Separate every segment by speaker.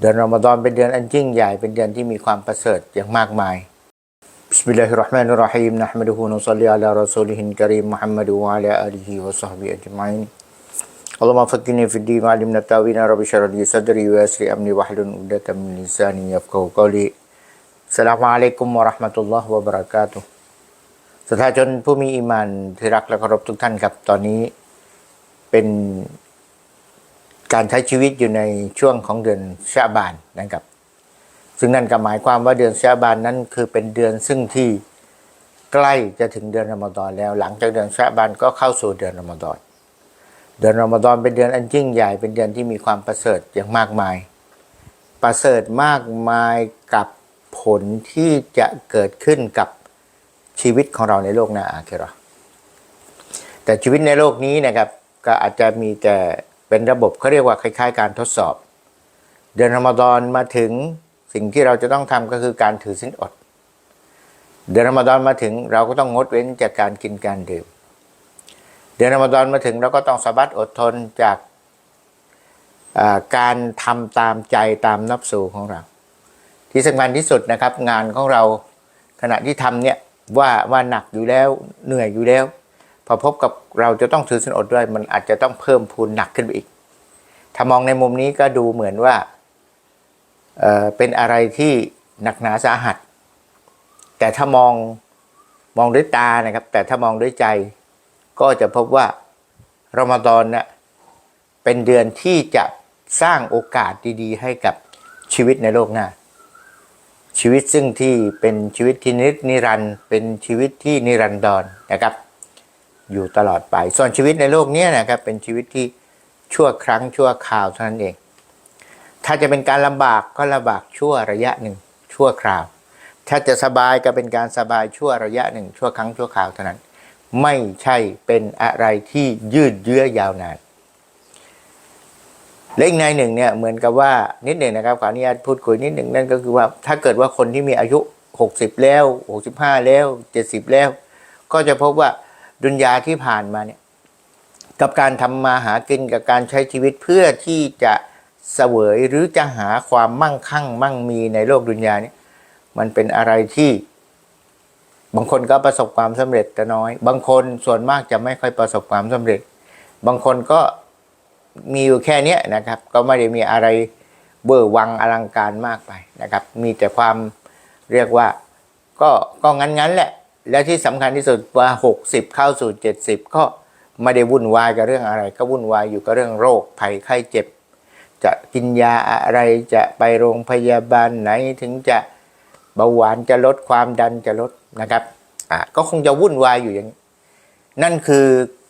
Speaker 1: เดือนรอมฎอนเป็นเดือนอันยิ่งใหญ่เป็นเดือนที่มีความประเสริฐอย่างมากมาย بسم الله الرحمن الرحيم نحمده ونصلي على رسوله الكريم محمد وعلى آله وصحبه أجمعين اللهم فقهنا في الدين وعلمنا التاويل رب اشرح لي صدري ويسر أمري واحلل عقدة من لساني يفقهوا قولي السلام عليكم ورحمة الله وبركاته สาธาชนผู้มีอีหมานที่รักและเคารพทุกท่านครับ ตอนนี้เป็น การใช้ชีวิตอยู่ในช่วงของเดือนชาบานนะครับ ซึ่งนั่นก็หมายความว่าเดือนชาบานนั้นคือเป็นเดือนซึ่งที่ใกล้จะถึงเดือนรอมฎอนแล้ว หลังจากเดือนชาบานก็เข้าสู่เดือนรอมฎอนเดือนรอมฎอนเป็นเดือนอันยิ่งใหญ่เป็นเดือนที่มีความประเสริฐอย่างมากมาย ประเสริฐมากมายกับผลที่จะเกิดขึ้นกับชีวิตของเราในโลกหน้าอาคิราแต่ชีวิตในโลกนี้นะครับก็อาจจะมีแต่ เป็นระบบเขาเรียกว่าคล้ายๆ การทดสอบ เดือนรอมฎอนมาถึงสิ่งที่เราจะต้องทำก็คือการถือศีลอด เดือนรอมฎอนมาถึงเราก็ต้องงดเว้นจากการกินการดื่ม เดือนรอมฎอนมาถึงเราก็ต้องสะบัดอดทนจากการทำตามใจตามนับสูของเรา ที่สำคัญที่สุดนะครับ งานของเราขณะที่ทำเนี่ยว่าว่าหนักอยู่แล้วเหนื่อยอยู่แล้ว อพบกับเราจะต้องถือศีลอดด้วย มันอาจจะต้องเพิ่มพูนหนักขึ้นไปอีก ถ้ามองในมุมนี้ก็ดูเหมือนว่าเเป็นอะไรที่หนักหนาสาหัส แต่ถ้ามองมองด้วยตานะครับ แต่ถ้ามองด้วยใจ ก็จะพบว่ารอมฎอนเนี่ยเป็นเดือนที่จะสร้างโอกาสดีๆ ให้กับชีวิตในโลกหน้า ชีวิตซึ่งที่เป็นชีวิตที่นิรันดร์เป็นชีวิตที่นิรันดรนะครับ อยู่ตลอดไป ส่วนชีวิตในโลกนี้นะครับเป็นชีวิตที่ชั่วครั้งชั่วคราวเท่านั้นเอง ถ้าจะเป็นการลำบากก็ลำบากชั่วระยะหนึ่งชั่วคราว ถ้าจะสบายก็เป็นการสบายชั่วระยะหนึ่งชั่วครั้งชั่วคราวเท่านั้น ไม่ใช่เป็นอะไรที่ยืดเยื้อยาวนานและอีกในหนึ่งเนี่ยเหมือนกับว่านิดหนึ่งนะครับขออนุญาตพูดคุยนิดหนึ่งนั่นก็คือว่าถ้าเกิดว่าคนที่มีอายุ 60 แล้ว 65 แล้ว 70 แล้ว ก็จะพบว่า ดุนยาที่ผ่านมาเนี่ยกับการทำมาหากินกับการใช้ชีวิตเพื่อที่จะเสวยหรือจะหาความมั่งคั่ง มั่งมีในโลกดุนยาเนี่ยมันเป็นอะไรที่บางคนก็ประสบความสำเร็จแต่น้อย บางคนส่วนมากจะไม่ค่อยประสบความสำเร็จ บางคนก็มีอยู่แค่เนี้ยนะครับ ก็ไม่ได้มีอะไรเบอร์วังอลังการมากไปนะครับ มีแต่ความเรียกว่าก็ก็งั้นๆแหละ และที่สำคัญที่สุดว่า 60 เข้าสู่ 70 ก็ไม่ได้วุ่นวายกับเรื่องอะไร ก็วุ่นวายอยู่กับเรื่องโรคภัยไข้เจ็บ จะกินยาอะไรจะไปโรงพยาบาลไหนถึงจะเบาหวานจะลดความดันจะลดนะครับอะก็คงจะวุ่นวายอยู่อย่างนี้นั่นคือ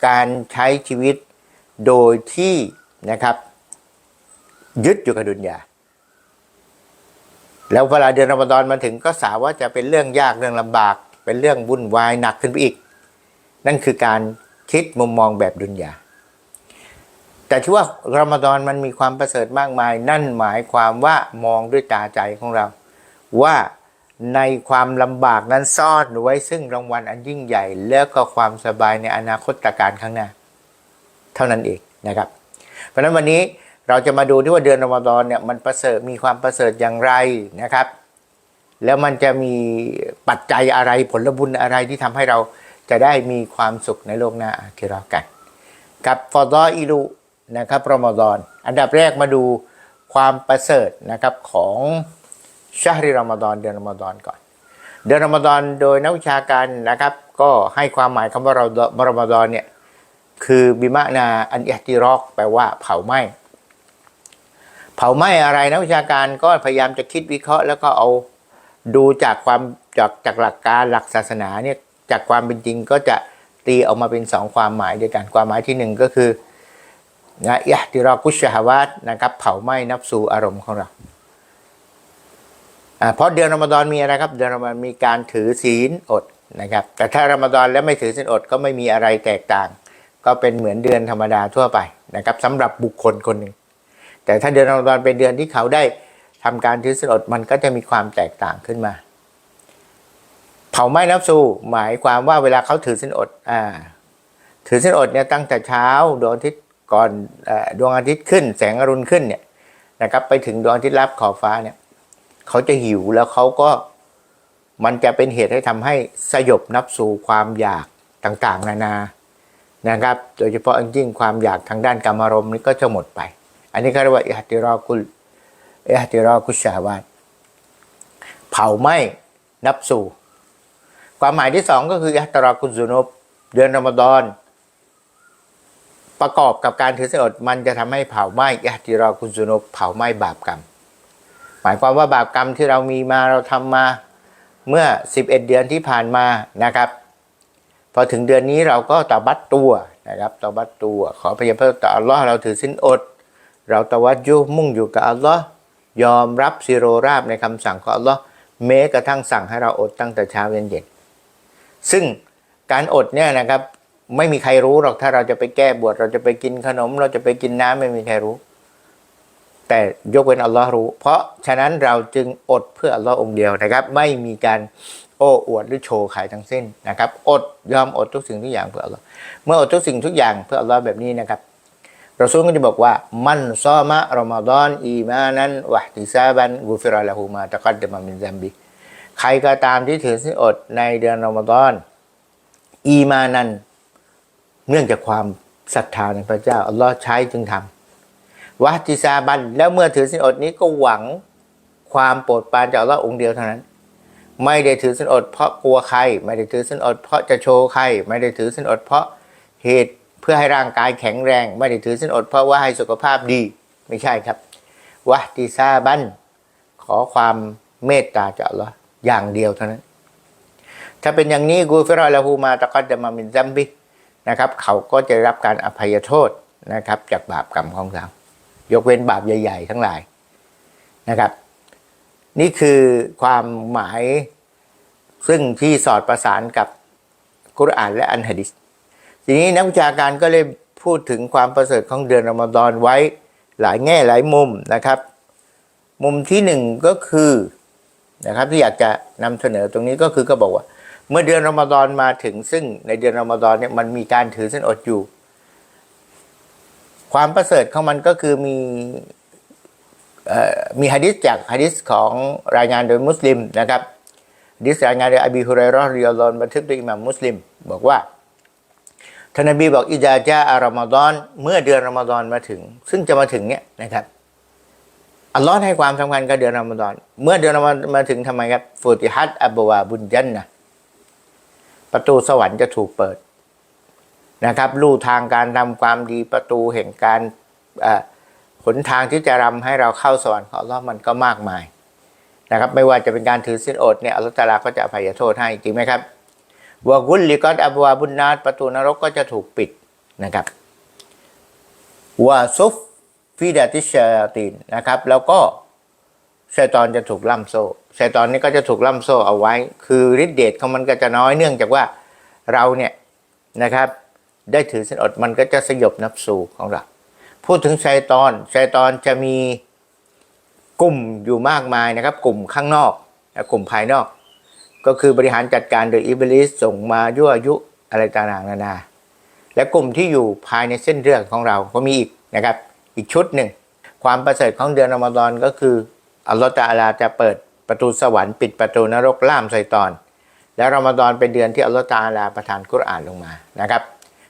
Speaker 1: การใช้ชีวิตโดยที่นะครับ ยึดอยู่กับดุนยาแล้วเวลาเดือนรอมฎอนมาถึงก็สาว่าจะเป็นเรื่องยากเรื่องลำบาก เป็นเรื่องวุ่นวายหนักขึ้นไปอีก นั่นคือการคิดมุมมองแบบดุนยาแต่ที่ว่ารอมฎอนมันมีความประเสริฐมากมาย นั่นหมายความว่ามองด้วยตาใจของเรา ว่าในความลำบากนั้นซ่อนไว้ซึ่งรางวัลอันยิ่งใหญ่ แล้วก็ความสบายในอนาคตการข้างหน้า เท่านั้นเองนะครับ เพราะฉะนั้นวันนี้เราจะมาดูที่ว่าเดือนรอมฎอนเนี่ยมันประเสริฐมีความประเสริฐอย่างไรนะครับ แล้วมันจะมีปัจจัยอะไรผลบุญอะไรที่ทำให้เราจะได้มีความสุขในโลกหน้าคิเราะห์กัน กับฟอดออิลุนะครับรอมฎอนอันดับแรกมาดูความประเสริฐนะครับของชาฮริรอมฎอนเดือนรอมฎอนก่อน เดือนรอมฎอนโดยนักวิชาการนะครับ ก็ให้ความหมายคำว่าเรารอมฎอนเนี่ยคือบิมะนาอันอิติรอกแปลว่าเผาไหม้เผาไหม้อะไรนักวิชาการก็พยายามจะคิดวิเคราะห์ แล้วก็เอา ดูจากความจากจากหลักการหลักศาสนาเนี่ยจากความเป็นจริงก็จะตีออกมาเป็นสองความหมายด้วยกันความหมายที่หนึ่งก็คือนะอิติรอกุชฮาวาตนะครับเผาไหม้นับสู่อารมณ์ของเราอ่าเพราะเดือนรอมฎอนมีอะไรครับ เดือนรอมฎอนมีการถือศีลอดนะครับ แต่ถ้ารอมฎอนแล้วไม่ถือศีลอดก็ไม่มีอะไรแตกต่าง ก็เป็นเหมือนเดือนธรรมดาทั่วไปนะครับสำหรับบุคคลคนหนึ่งแต่ถ้าเดือนรอมฎอนเป็นเดือนที่เขาได้ ทำการถือศีลอดมันก็จะมีความแตกต่างขึ้นมา เผาไหม้นับสูหมายความว่าเวลาเขาถือศีลอดอ่าถือศีลอดเนี่ยตั้งแต่เช้าดวงอาทิตย์ก่อนอดวงอาทิตย์ขึ้น แสงอรุณขึ้นเนี่ยนะครับไปถึงดวงอาทิตย์ลับขอบฟ้าเนี่ยเขาจะหิวแล้วเขาก็มันจะเป็นเหตุให้ทำให้สยบนับสู่ความอยากต่างๆ นานานะครับ โดยเฉพาะยิ่งความอยากทางด้านกรรมารมณ์นี้ก็จะหมดไป อันนี้เขาเรียกว่าอิฮติรอกุล เอฮติรอกุชาวาตเผาไหม้นับสู่ ความหมายที่สองก็คืออฮติรอกุลซุนบเดือนรอมฎอนประกอบกับการถือศีลอดมันจะทำให้เผาไหม้อฮติรอกุลซุนบเผาไหม้บาปกรรม หมายความว่าบาปกรรมที่เรามีมาเราทำมาเมื่อ 11 เดือนที่ผ่านมานะครับ พอถึงเดือนนี้เราก็ตบัดตัวนะครับตบัดตัว ขอพยาเพิ่มต่ออัลลอฮ์เราถือสินอด เราตวัดยุมุ่งอยู่กับอัลลอฮ์ ยอมรับซิโรราบในคำสั่งของอัลลอฮ์แม้กระทั่งสั่งให้เราอดตั้งแต่เช้าเย็นเย็นซึ่งการอดเนี่ยนะครับไม่มีใครรู้หรอกถ้าเราจะไปแก้บวชเราจะไปกินขนม เราจะไปกินน้ำไม่มีใครรู้ แต่ยกเว้นอัลลอฮ์รู้ เพราะฉะนั้นเราจึงอดเพื่ออัลลอฮ์องเดียวนะครับ ไม่มีการโอ้อวดหรือโชว์ขายทั้งสิ้นนะครับ อดยอมอดทุกสิ่งทุกอย่างเพื่ออัลลอฮ์เมื่ออดทุกสิ่งทุกอย่างเพื่ออัลลอฮ์แบบนี้นะครับ ราซูลก็จะบอกว่ามันซอมะรอมฎอนอีมานั้นวะติซาบันกุฟิรละหูมาตะกัดเดมามินซัมบิใครก็ตามที่ถือศีลอดในเดือนรอมฎอนอีมานันเนื่องจากความศรัทธาในพระเจ้าอัลลอฮ์ใช้จึงทำวะติซาบันแล้วเมื่อถือสินอดนี้ก็หวังความโปรดปรานจากอัลลอฮ์องค์เดียวเท่านั้น ไม่ได้ถือสินอดเพราะกลัวใคร ไม่ได้ถือสินอดเพราะจะโชว์ใคร ไม่ได้ถือสินอดเพราะเหตุ เพื่อให้ร่างกายแข็งแรง ไม่ได้ถือสินอด เพราะว่าให้สุขภาพดีไม่ใช่ครับวะติซาบันขอความเมตตาจากอัลลอฮ์อย่างเดียวเท่านั้น ถ้าเป็นอย่างนี้กูฟิรอละฮูมาตะกัดดะมามินซัมบินะครับ เขาก็จะรับการอภัยโทษนะครับ จากบาปกรรมของเขายกเว้นบาปใหญ่ ๆ ทั้งหลายนะครับ นี่คือความหมายซึ่งที่สอดประสานกับกุรอานและอันฮะดิษ ทีนี้นักวิชาการก็เลยพูดถึงความประเสริฐของเดือนรอมฎอนไว้หลายแง่หลายมุมนะครับ มุมที่หนึ่งก็คือนะครับที่อยากจะนำเสนอตรงนี้ก็คือก็บอกว่า เมื่อเดือนรอมฎอนมาถึงซึ่งในเดือนรอมฎอนเนี่ยมันมีการถือศีลอดอยู่ ความประเสริฐของมันก็คือมีมีฮะดิษจากฮะดิษของรายงานโดยมุสลิมนะครับฮะดิษรายงานโดยอบีฮุไรเราะห์รดิยัลลอฮุอันบันทึกโดยอิหม่ามมุสลิม บอกว่า ท่านนบีบอกอิจาจาอารอมฎอน เมื่อเดือนรอมฎอนมาถึง ซึ่งจะมาถึงเนี่ยนะครับอัลลอฮ์ให้ความสำคัญกับเดือนรอมฎอน เมื่อเดือนรอมฎอนมาถึงทำไมครับฟูติฮัตอับบวาบุญจันนะประตูสวรรค์จะถูกเปิดนะครับลู่ทางการทำความดีประตูแห่งการเอ่อหนทางที่จะรำให้เราเข้าสวรรค์ของอัลลอฮ์มันก็มากมายนะครับ ไม่ว่าจะเป็นการถือศีลอดเนี่ยอัลลอฮ์ตาลาก็จะอภัยโทษให้จริงไหมครับ วะกุลลิกอตอับวาบุนนาตประตูนรกก็จะถูกปิดนะครับวะซุฟฟิดาติชาตินนะครับ แล้วก็ชัยตอนจะถูกล่ำโซ่ชัยตอนนี้ก็จะถูกล่ำโซ่เอาไว้ คือฤทธิเดชของมันก็จะน้อยเนื่องจากว่าเราเนี่ยนะครับ ได้ถือศีลอดมันก็จะสยบนับสูของเรา พูดถึงชัยตอนชัยตอนจะมีกลุ่มอยู่มากมายนะครับ กลุ่มข้างนอกและกลุ่มภายนอก ก็คือบริหารจัดการโดยอิบลิสส่งมายั่วยุอะไรต่างๆนานา และกลุ่มที่อยู่ภายในเส้นเรื่องของเราก็มีอีกนะครับ อีกชุดหนึ่ง ความประเสริฐของเดือนรอมฎอนก็คืออัลลอฮฺตะอาลาจะเปิดประตูสวรรค์ปิดประตูนรกล่ามชัยตอน และรอมฎอนเป็นเดือนที่อัลลอฮฺตะอาลาประทานกุรอานลงมานะครับ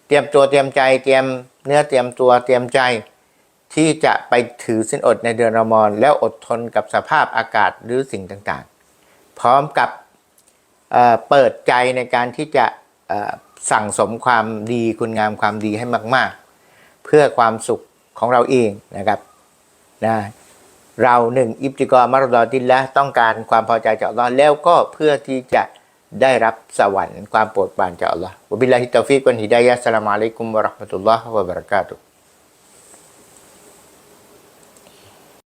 Speaker 1: เตรียมตัวเตรียมใจเตรียมเนื้อเตรียมตัวเตรียมใจที่จะไปถือสินอดในเดือนรอมฎอนแล้วอดทนกับสภาพอากาศหรือสิ่งต่างๆ พร้อมกับ เปิดใจในการที่จะสั่งสมความดีคุณงามความดีให้มาก ๆ เพื่อความสุขของเราเองนะครับนะเราหนึ่งอิบติกอมารดอดินละต้องการความพอใจจากอัลลอฮ์แล้วก็เพื่อที่จะได้รับสวรรค์ความโปรดปรานจากอัลลอฮ์วะบิลลาฮิตตอฟิกวันฮิดายะสลามอะลัยกุมวะราะห์มะตุลลอฮ์วะบะเราะกาตุฮ์